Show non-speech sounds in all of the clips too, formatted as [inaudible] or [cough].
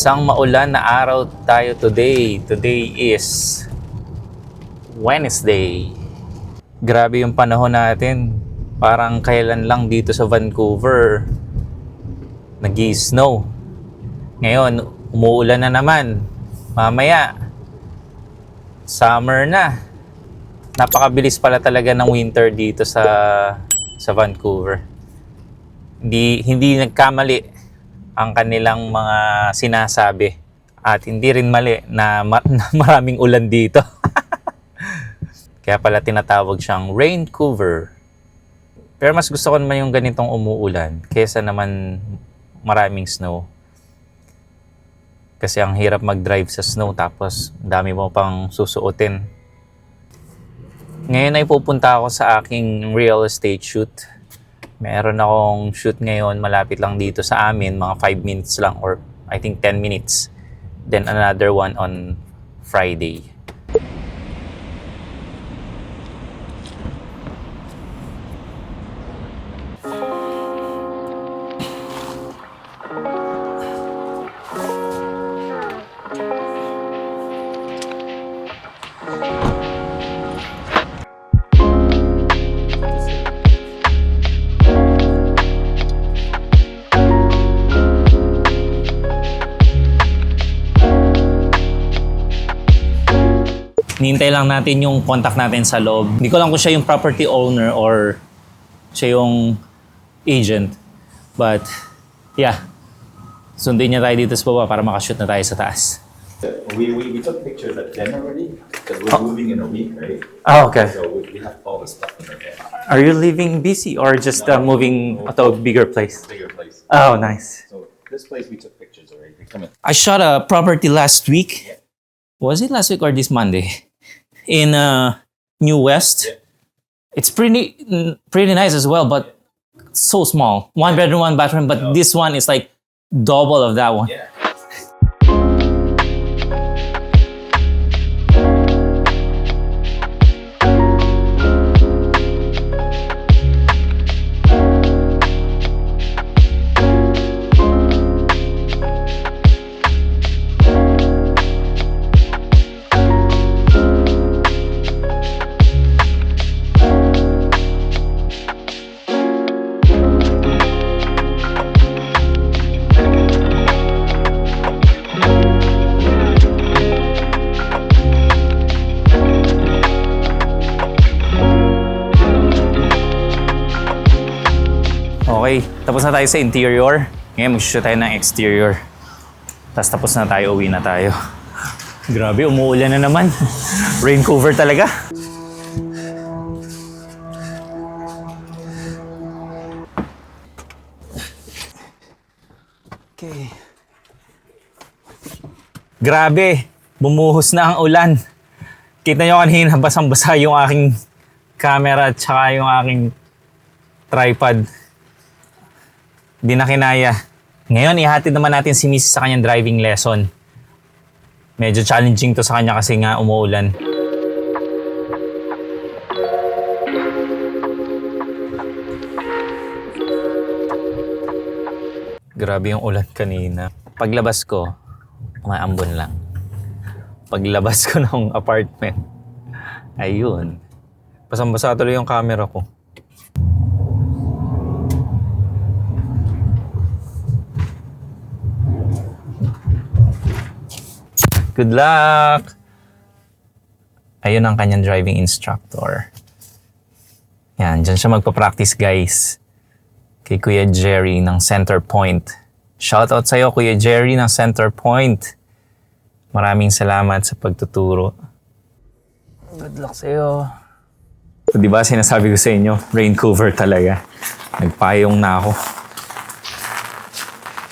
Isang maulan na araw tayo today. Today is Wednesday. Grabe yung panahon natin. Parang kailan lang dito sa Vancouver nag snow Ngayon, umuulan na naman. Mamaya, summer na. Napakabilis pala talaga ng winter dito sa sa Vancouver. Hindi hindi nagkamali ang kanilang mga sinasabi at hindi rin mali na, ma- [laughs] na maraming ulan dito. [laughs] Kaya pala tinatawag siyang Raincover. Pero mas gusto ko naman yung ganitong umuulan kaysa naman maraming snow. Kasi ang hirap mag-drive sa snow tapos dami mo pang susuotin. Ngayon ay pupunta ako sa aking real estate shoot. Meron akong shoot ngayon malapit lang dito sa amin, mga 5 minutes lang or I think 10 minutes. Then another one on Friday. Nihintay lang natin yung contact natin sa loob. Hindi ko lang kung siya yung property owner or siya yung agent. But, yeah. Sundin niya tayo dito sa baba para makashoot na tayo sa taas. We, we, we took pictures at 10 already because we're moving in a week, right? Ah, okay. So we, we have all the stuff in the Are you leaving BC or just uh, moving to a bigger place? bigger place. Oh, nice. So this place we took pictures already. Come in. I shot a property last week. Was it last week or this Monday? In uh, New West. Yeah. It's pretty pretty nice as well, but so small. One bedroom, one bathroom. But No. this one is like double of that one. Yeah. Okay, tapos na tayo sa interior. Ngayon mag-shoot tayo ng exterior. Tapos tapos na tayo, uwi na tayo. Grabe, umuulan na naman. [laughs] Rain cover talaga. Okay. Grabe, bumuhos na ang ulan. Kita nyo kanina, basang-basa yung aking camera at yung aking tripod. Di na kinaya. Ngayon, ihatid naman natin si Mrs. sa kanyang driving lesson. Medyo challenging to sa kanya kasi nga umuulan. Grabe yung ulan kanina. Paglabas ko, umaambon lang. Paglabas ko [laughs] ng apartment, ayun. Basang-basa tuloy yung camera ko. Good luck! Ayun ang kanyang driving instructor. Yan, dyan siya magpa-practice guys. Kay Kuya Jerry ng Center Point. Shoutout sa'yo Kuya Jerry ng Center Point. Maraming salamat sa pagtuturo. Good luck sa'yo. So, di ba sinasabi ko sa inyo, rain cover talaga. Nagpayong na ako.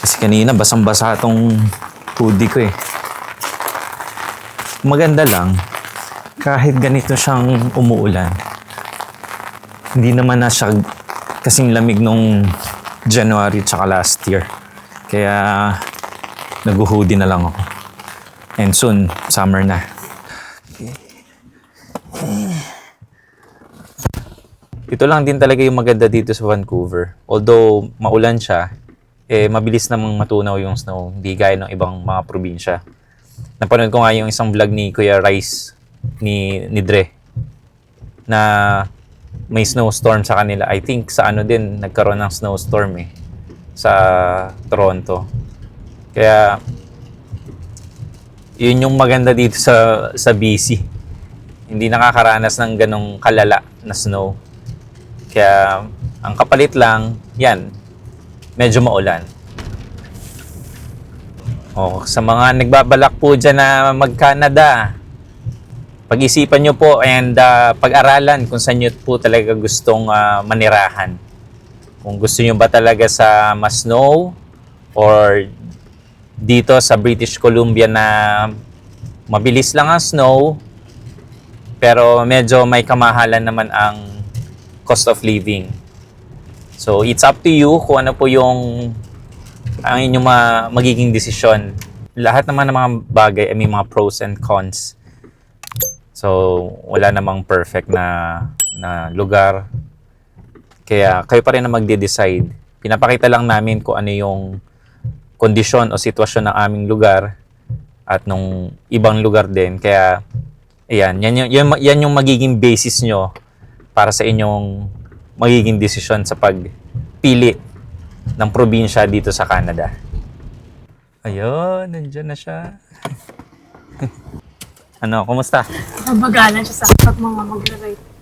Kasi kanina basang-basa tong hoodie ko eh maganda lang kahit ganito siyang umuulan. Hindi naman na siya kasing lamig nung January tsaka last year. Kaya nag-hoodie na lang ako. And soon, summer na. Ito lang din talaga yung maganda dito sa Vancouver. Although maulan siya, eh mabilis namang matunaw yung snow, hindi gaya ng ibang mga probinsya. Napanood ko nga yung isang vlog ni Kuya Rice ni, ni Dre na may snowstorm sa kanila. I think sa ano din nagkaroon ng snowstorm eh sa Toronto. Kaya yun yung maganda dito sa sa BC. Hindi nakakaranas ng ganong kalala na snow. Kaya ang kapalit lang, yan, medyo maulan. O, sa mga nagbabalak po dyan na mag-Canada, pag-isipan nyo po and ah, pag-aralan kung saan nyo po talaga gustong ah, manirahan. Kung gusto nyo ba talaga sa mas snow or dito sa British Columbia na mabilis lang ang snow pero medyo may kamahalan naman ang cost of living. So it's up to you kung ano po yung ang inyong ma- magiging desisyon. Lahat naman ng mga bagay ay may mga pros and cons. So wala namang perfect na na lugar. Kaya kayo pa rin na magde-decide. Pinapakita lang namin kung ano yung kondisyon o sitwasyon ng aming lugar at nung ibang lugar din. Kaya, ayan, yan, yung- yan yung magiging basis nyo para sa inyong magiging desisyon sa pagpili ng probinsya dito sa Canada. Ayun, nandyan na siya. [laughs] ano, kumusta? Mabagalan siya sa pag mga magra-ride.